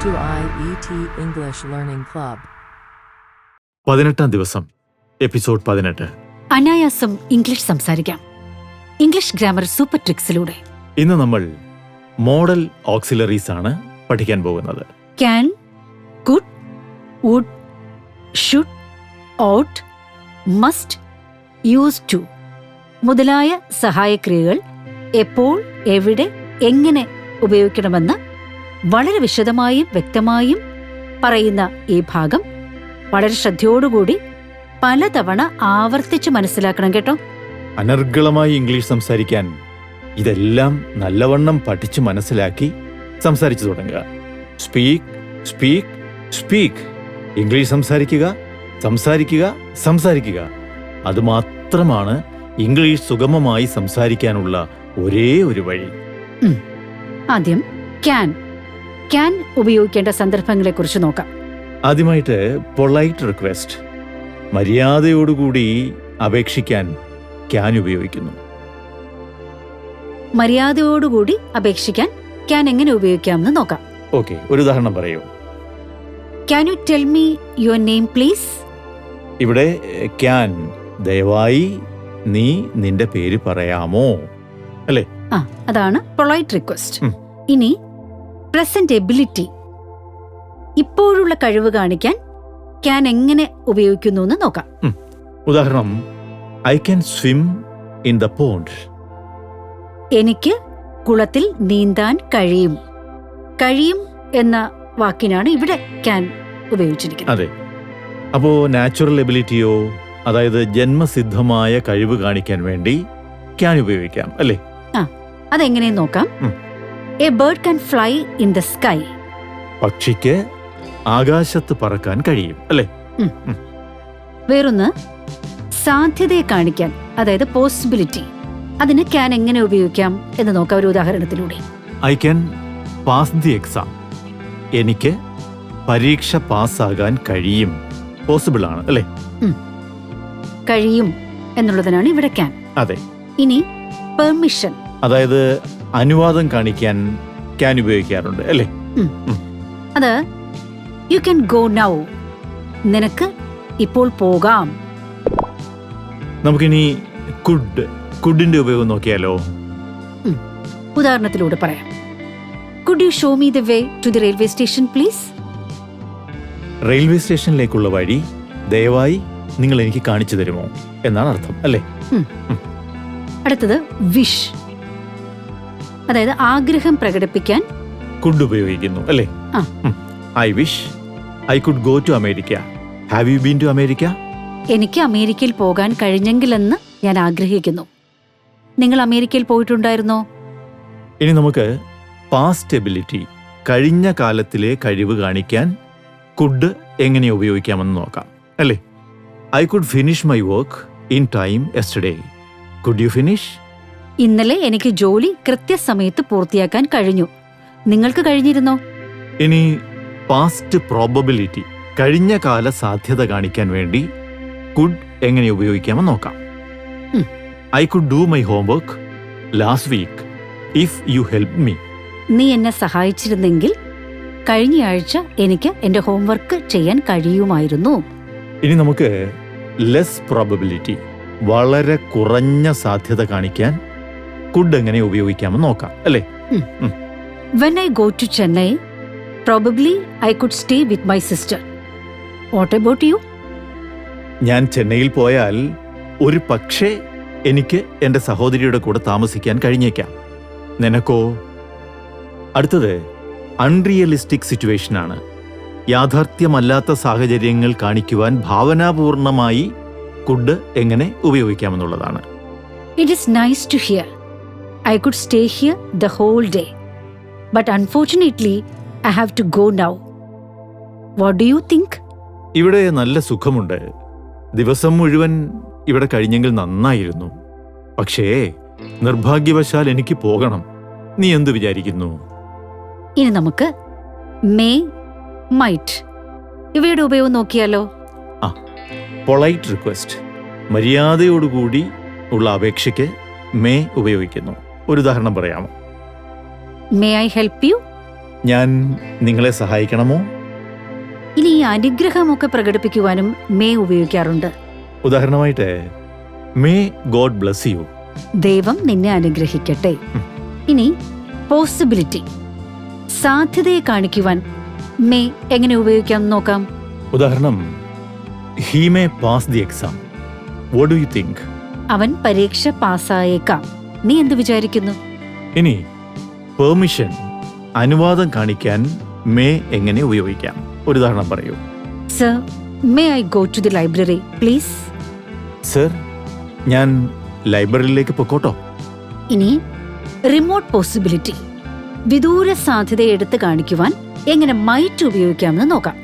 to IET English Learning Club. പതിനെട്ടാം ദിവസം episode പതിനെട്ട്. അനായാസം ഇംഗ്ലീഷ് സംസാരിക്കാം. ഇംഗ്ലീഷ് ഗ്രാമർ സൂപ്പർ ട്രിക്സിലൂടെ. ഇന്ന് നമ്മൾ മോഡൽ ഓക്സിലറീസ് ആണ് പഠിക്കാൻ പോകുന്നത്. Can could would should ought must use to. മുതലായ സഹായക്രിയകൾ എപ്പോൾ എവിടെ എങ്ങനെ ഉപയോഗിക്കണമെന്ന് വളരെ വിശദമായും വ്യക്തമായും പറയുന്ന ഈ ഭാഗം വളരെ ശ്രദ്ധയോടുകൂടി പലതവണ ആവർത്തിച്ച് മനസ്സിലാക്കണം കേട്ടോ. അനർഗളമായി ഇംഗ്ലീഷ് സംസാരിക്കാൻ ഇതെല്ലാം നല്ലവണ്ണം പഠിച്ച് മനസ്സിലാക്കി സംസാരിച്ചു തുടങ്ങുക. Speak speak speak. ഇംഗ്ലീഷ് സംസാരിക്കുക സംസാരിക്കുക സംസാരിക്കുക. അതുമാത്രമാണ് ഇംഗ്ലീഷ് സുഗമമായി സംസാരിക്കാനുള്ള ഒരേ ഒരു വഴി. ആദ്യം ക്യാൻ. ക്യാൻ ഉപയോഗിക്കേണ്ട സന്ദർഭങ്ങളെ കുറിച്ച് നോക്കാം. ആദ്യമായിട്ട് പൊളൈറ്റ് റിക്വസ്റ്റ്. മര്യാദയോടുകൂടി അപേക്ഷിക്കാൻ ക്യാൻ ഉപയോഗിക്കുന്നു. മര്യാദയോടുകൂടി അപേക്ഷിക്കാൻ ക്യാൻ എങ്ങനെ ഉപയോഗിക്കാമെന്ന് നോക്കാം. ഓക്കെ ഒരു ഉദാഹരണം പറയൂ. Can you tell me your name please? ഇവിടെ ക്യാൻ ദയവായി നീ നിന്റെ പേര് പറയാമോ? അല്ലേ? ആ അതാണ് പൊളൈറ്റ് റിക്വസ്റ്റ്. ഇനി പ്രസന്റ് എബിലിറ്റി ഇപ്പോഴുള്ള കഴിവ് കാണിക്കാൻ ക്യാൻ എങ്ങനെ ഉപയോഗിക്കുന്നു എന്ന് നോക്കാം. ഉദാഹരണം I can swim in the pond എനിക്ക് കുളത്തിൽ നീന്താൻ കഴിയും. കഴിയും എന്ന വാക്കിനാണ് ഇവിടെ ക്യാൻ ഉപയോഗിച്ചിരിക്കുന്നത്. അതെ. അപ്പോ നാച്ചുറൽ എബിലിറ്റിയോ അതായത് ജന്മസിദ്ധമായ കഴിവ് കാണിക്കാൻ വേണ്ടി ക്യാൻ ഉപയോഗിക്കാം അല്ലേ? ആ അതെങ്ങനെയും നോക്കാം. A bird can fly in the sky പക്ഷിക്ക് ആകാശത്ത് പറക്കാൻ കഴിയും അല്ലേ? വേറൊന്ന് സാധ്യതയെ കാണിക്കാൻ അതായത് പോസിബിലിറ്റി അതിന് ക്യാൻ എങ്ങനെ ഉപയോഗിക്കാം എന്ന് നോക്കാം ഒരു ഉദാഹരണത്തിലൂടെ. I can pass the exam എനിക്ക് പരീക്ഷ പാസ്സാകാൻ കഴിയും. പോസിബിൾ ആണ് അല്ലേ? കഴിയും എന്നുള്ളതിനാണ് ഇവിടെ ക്യാൻ അതെ. ഇനി പെർമിഷൻ അതായത് അനുവാദം കാണിക്കാൻ ക്യാൻ ഉപയോഗിക്കാറുണ്ട് അല്ലേ? അത് യു ക്യാൻ ഗോ നൗ നിനക്ക് ഇപ്പോൾ പോകാം. നമുക്കിനി കുഡ് കുഡിന്റെ ഉപയോഗം നോക്കിയാലോ? ഉദാഹരണത്തിലൂടെ പറയാം. Could you show me the way to the railway station please railway സ്റ്റേഷനിലേക്കുള്ള വഴി ദയവായി നിങ്ങൾ എനിക്ക് കാണിച്ചു തരുമോ? എന്നാണ് അർത്ഥം അല്ലേ? അടുത്തത് വിഷ് അതായത് ആഗ്രഹം പ്രകടിപ്പിക്കാൻ കുഡ് ഉപയോഗിക്കുന്നു അല്ലേ? ആ. I wish I could go to America have you been to America എനിക്ക് അമേരിക്കയിൽ പോകാൻ കഴിഞ്ഞെങ്കിലെന്ന് ഞാൻ ആഗ്രഹിക്കുന്നു. നിങ്ങൾ അമേരിക്കയിൽ പോയിട്ടുണ്ടായിരുന്നോ? ഇനി നമുക്ക് പാസ്റ്റ് എബിലിറ്റി കഴിഞ്ഞ കാലത്തിലെ കഴിവ് കാണിക്കാൻ കുഡ് എങ്ങനെ ഉപയോഗിക്കാമെന്ന് നോക്കാം അല്ലേ? I could finish my work in time yesterday could you finish ഇന്നലെ എനിക്ക് ജോലി കൃത്യസമയത്ത് പൂർത്തിയാക്കാൻ കഴിഞ്ഞു. നിങ്ങൾക്ക് കഴിഞ്ഞിരുന്നോ? ഇനി പാസ്റ്റ് പ്രോബബിലിറ്റി കഴിഞ്ഞ കാല സാധ്യത കാണിക്കാൻ വേണ്ടി കുഡ് എങ്ങനെ ഉപയോഗിക്കാമെന്ന് നോക്കാം. I could do my homework last week if you help me നീ എന്നെ സഹായിച്ചിരുന്നെങ്കിൽ കഴിഞ്ഞയാഴ്ച എനിക്ക് എന്റെ ഹോംവർക്ക് ചെയ്യാൻ കഴിയുമായിരുന്നു. ഇനി നമുക്ക് ലെസ് പ്രോബബിലിറ്റി വളരെ കുറഞ്ഞ സാധ്യത കാണിക്കാൻ കുഡ് എങ്ങനെ ഉപയോഗിക്കാമെന്ന് നോക്കാം അല്ലേ? When I go to Chennai probably I could stay with my sister what about you ഞാൻ ചെന്നൈയിൽ പോയാൽ ഒരു പക്ഷേ എനിക്ക് എന്റെ സഹോദരിയുടെ കൂടെ താമസിക്കാൻ കഴിഞ്ഞേക്കാം. നിനക്കോ? അടുത്തത് അൺറിയലിസ്റ്റിക് സിറ്റുവേഷനാണ് യാഥാർത്ഥ്യമല്ലാത്ത സാഹചര്യങ്ങൾ കാണിക്കുവാൻ ഭാവനാപൂർണമായി കുഡ് എങ്ങനെ ഉപയോഗിക്കാമെന്നുള്ളതാണ്. It is nice to here I could stay here the whole day but unfortunately I have to go now what do you think ഇവിടെ നല്ല സുഖമുണ്ട്. ദിവസം മുഴുവൻ ഇവിടെ കഴിഞ്ഞെങ്കിൽ നന്നായിരുന്നു. പക്ഷേ നിർഭാഗ്യവശാൽ എനിക്ക് പോകണം. നീ എന്തു വിചാരിക്കുന്നു? ഇനി നമുക്ക് മേ മൈറ്റ്. ഇവയുടെ ഉപയോഗം നോക്കിയാലോ? ആ പൊളൈറ്റ് റിക്വസ്റ്റ്. മര്യാദയോടുകൂടി ഉള്ള അപേക്ഷയ്ക്ക് മേ ഉപയോഗിക്കുന്നു. ഒരു ഉദാഹരണം പറയാമോ? മേ ഐ ഹെൽപ്പ് യു ഞാൻ നിങ്ങളെ സഹായിക്കണമോ? ഇനി ഈ അനുഗ്രഹമൊക്കെ പ്രകടിപ്പിക്കുവാനും മേ ഉപയോഗിക്കാറുണ്ട്. ഉദാഹരണമായിട്ട് മേ ഗോഡ് ബ്ലസ് യു ദൈവം നിന്നെ അനുഗ്രഹിക്കട്ടെ. ഇനി പോസിബിലിറ്റി സാധ്യതയെ കാണിക്കുവാൻ മേ എങ്ങനെ ഉപയോഗിക്കാം നോക്കാം. ഉദാഹരണം he may pass the exam what do you think അവൻ പരീക്ഷ പാസ്സായേക്കാം. നീ എന്ത് വിചാരിക്കുന്നു? ഇനി പെർമിഷൻ അനുവാദം കാണിക്കാൻ മേ എങ്ങനെ ഉപയോഗിക്കാം? ഒരു ഉദാഹരണം പറയൂ. Sir may I go to the library please? Sir ഞാൻ ലൈബ്രറിയിലേക്ക് പൊക്കോട്ടോ? ഇനി റിമോട്ട് പോസിബിലിറ്റി വിദൂര സാധ്യത എടുത്തു കാണിക്കുവാൻ എങ്ങനെ മൈറ്റ് ഉപയോഗിക്കാമെന്ന് നോക്കാം.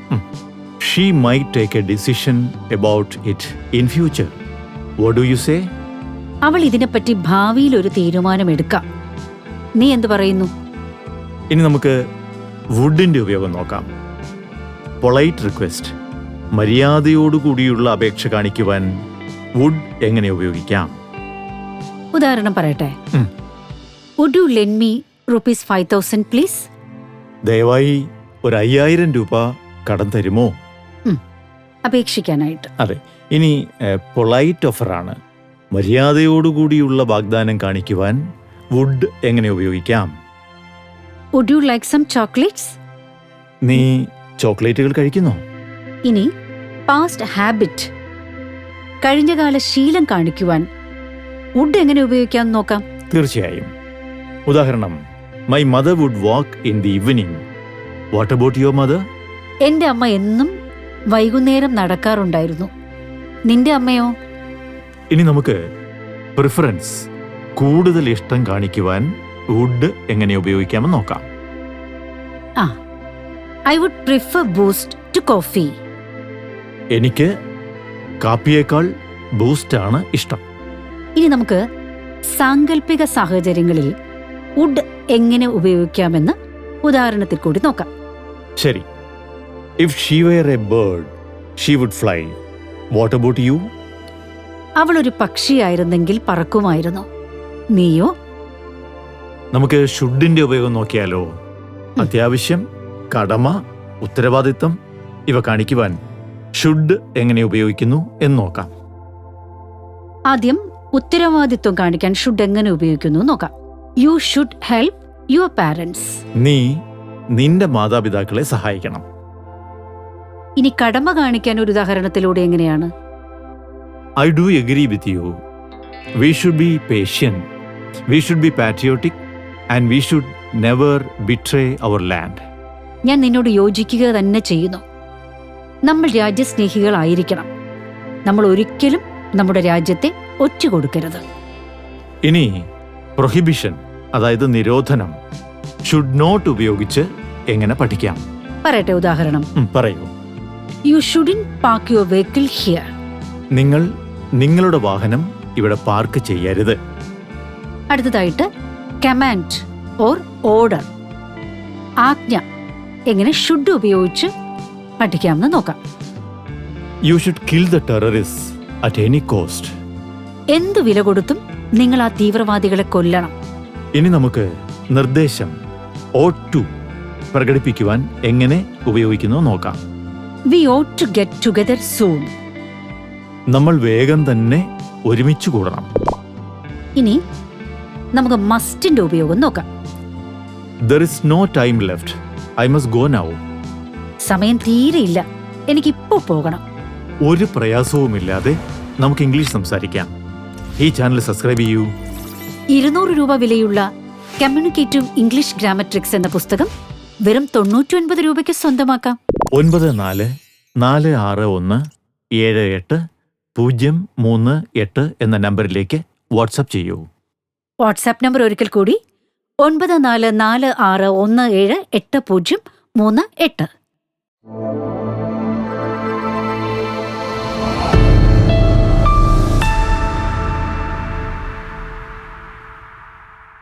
She might take a decision about it in future what do you say അവൾ ഇതിനെപ്പറ്റി ഭാവിയിൽ ഒരു തീരുമാനമെടുക്കാം. നീ എന്തു പറയുന്നു? ഇനി നമുക്ക് വുഡിന്റെ ഉപയോഗം നോക്കാം. Polite request. മര്യാദയോടുകൂടിയുള്ള അപേക്ഷ കാണിക്കുവാൻ വുഡ് എങ്ങനെ ഉപയോഗിക്കാം? ഉദാഹരണം പറയട്ടെ. Would you lend me rupees five thousand please ദയവായി ഒരു അയ്യായിരം രൂപ കടം തരുമോ? അപേക്ഷിക്കാനായിട്ട്. അതെ. ഇനി പൊളൈറ്റ് ഓഫറാണ്. മര്യാദയോടുകൂടിയുള്ള വാഗ്ദാനം കാണിക്കുവാൻ വുഡ് എങ്ങനെ ഉപയോഗിക്കാം? Would you like some chocolates നീ ചോക്ലേറ്റുകൾ കഴിക്കുന്നോ? ഇനി പാസ്റ്റ് ഹാബിറ്റ് കഴിഞ്ഞകാല ശീലം കാണിക്കുവാൻ വുഡ് എങ്ങനെ ഉപയോഗിക്കാം നോക്കാം. തീർച്ചയായും. ഉദാഹരണം my mother would walk in the evening what about your mother എന്റെ അമ്മ എന്നും വൈകുന്നേരം നടക്കാറുണ്ടായിരുന്നു. നിന്റെ അമ്മയോ? ഇനി നമുക്ക് പ്രിഫറൻസ് കൂടുതൽ ഇഷ്ടം കാണിക്കുവാൻ വുഡ് എങ്ങനെ ഉപയോഗിക്കാമെന്ന് നോക്കാം. ആ I would prefer Boost to coffee എനിക്ക് കാപ്പിയേക്കാൾ ബൂസ്റ്റ് ആണ് ഇഷ്ടം. ഇനി നമുക്ക് സാങ്കല്പിക സാഹചര്യങ്ങളിൽ വുഡ് എങ്ങനെ ഉപയോഗിക്കാമെന്ന് ഉദാഹരണത്തിൽ കൂടി നോക്കാം. ശരി. If she were a bird she would fly what about you അവൾ ഒരു പക്ഷിയായിരുന്നെങ്കിൽ പറക്കുമായിരുന്നു. നീയോ? നമുക്ക് ഷുഡിന്റെ ഉപയോഗം നോക്കിയാലോ? അത്യാവശ്യം കടമ ഉത്തരവാദിത്തം ഇവ കാണിക്കുവാൻ ഷുഡ് എങ്ങനെ ഉപയോഗിക്കുന്നു എന്ന് നോക്കാം. ആദ്യം ഉത്തരവാദിത്വം കാണിക്കാൻ ഷുഡ് എങ്ങനെ ഉപയോഗിക്കുന്നു നോക്കാം. You should help your parents നീ നിന്റെ മാതാപിതാക്കളെ സഹായിക്കണം. ഇനി കടമ കാണിക്കാൻ ഒരു ഉദാഹരണത്തിലൂടെ എങ്ങനെയാണ്? I do agree with you we should be patient we should be patriotic and we should never betray our land ഞാൻ നിന്നോട് യോജിക്കുക തന്നെ ചെയ്യുന്നു. നമ്മൾ രാജ്യസ്നേഹികളായിരിക്കണം. നമ്മൾ ഒരിക്കലും നമ്മുടെ രാജ്യത്തെ ഒറ്റ കൊടുക്കരുത് ഇനി പ്രൊഹിബിഷൻ അതായത് നിരോധനം ഷുഡ് നോട്ട് ഉപയോഗിച്ച് എങ്ങനെ പഠിക്കാം? പറയട്ടെ ഉദാഹരണം. ഉം, പറയൂ. You shouldn't park your vehicle here നിങ്ങൾ നിങ്ങളുടെ വാഹനം ഇവിടെ പാർക്ക് ചെയ്യരുത്. അടുത്തതായിട്ട് കമാൻഡ് ഓർ ഓർഡർ ആജ്ഞ എങ്ങനെ ഷുഡ് ഉപയോഗിച്ച് പഠിക്കാമെന്ന് നോക്കാം. You should kill the terrorist at any cost എന്ത് വില കൊടുത്തും നിങ്ങൾ ആ തീവ്രവാദികളെ കൊല്ലണം. ഇനി നമുക്ക് നിർദ്ദേശം ഓ ടു പ്രകടിപ്പിക്കുവാൻ എങ്ങനെ ഉപയോഗിക്കുന്നു നോക്കാം. We ought to get together soon നമ്മൾ വേഗം തന്നെ ഒരുമിച്ച് കൂടണം. ഇനി നമുക്ക് മസ്റ്റിന്റെ ഉപയോഗം നോക്കാം. There is no time left I must go now സമയം തീരെയില്ല എനിക്കിപ്പോ പോകണം. ഒരു പ്രയാസവുമില്ലാതെ നമുക്ക് ഇംഗ്ലീഷ് സംസാരിക്കാം. ഈ ചാനൽ സബ്സ്ക്രൈബ് ചെയ്യൂ. ഇരുന്നൂറ് രൂപ വിലയുള്ള കമ്മ്യൂണിക്കേറ്റീവ് ഇംഗ്ലീഷ് ഗ്രാമർ ഗ്രാമട്രിക്സ് എന്ന പുസ്തകം വെറും തൊണ്ണൂറ്റി ഒൻപത് രൂപയ്ക്ക് സ്വന്തമാക്കാം. ഒൻപത് നാല് നാല് ആറ് ഒന്ന് ഏഴ് എട്ട് പൂജ്യം മൂന്ന് എട്ട് എന്ന നമ്പറിലേക്ക് വാട്സപ്പ് ചെയ്യൂ. വാട്സാപ്പ് നമ്പർ ഒരിക്കൽ കൂടി. ഒൻപത് നാല് നാല് ആറ് ഒന്ന് ഏഴ് എട്ട് പൂജ്യം മൂന്ന് എട്ട്.